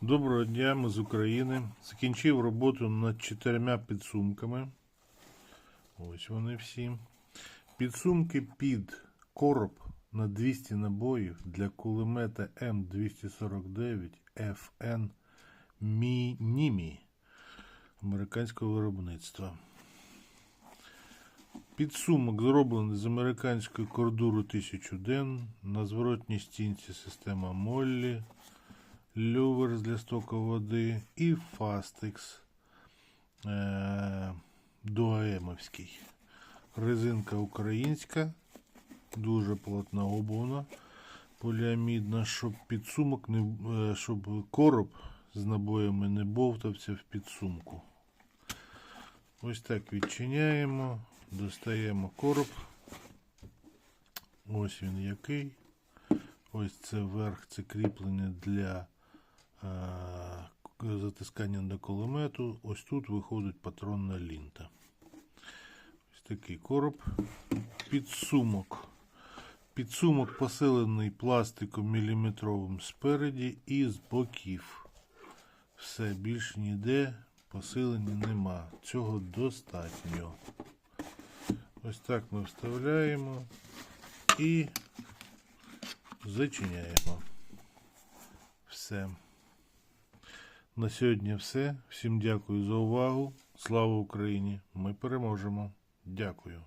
Доброго дня, ми з України. Закінчив роботу над чотирма підсумками. Ось вони всі. Підсумки під короб на 200 набоїв для кулемета М249 FN Мінімі американського виробництва. Підсумок зроблений з американської кордуру 1000 ден на зворотній стінці система Моллі лювер для стоку води і Фастекс е- Дуаемовський. Резинка українська, дуже плотна обувна, поліамідна, щоб підсумок не е, щоб короб з набоями не бовтався в підсумку. Ось так відчиняємо, достаємо короб. Ось він який. Ось це верх, це кріплення для затискання до кулемету. Ось тут виходить патронна лінта. Ось такий короб. Підсумок. Підсумок поселений пластиком міліметровим спереді і з боків. Все, більш ніде посилення нема. Цього достатньо. Ось так ми вставляємо і зачиняємо. Все. На сьогодні все. Всім дякую за увагу. Слава Україні! Ми переможемо. Дякую.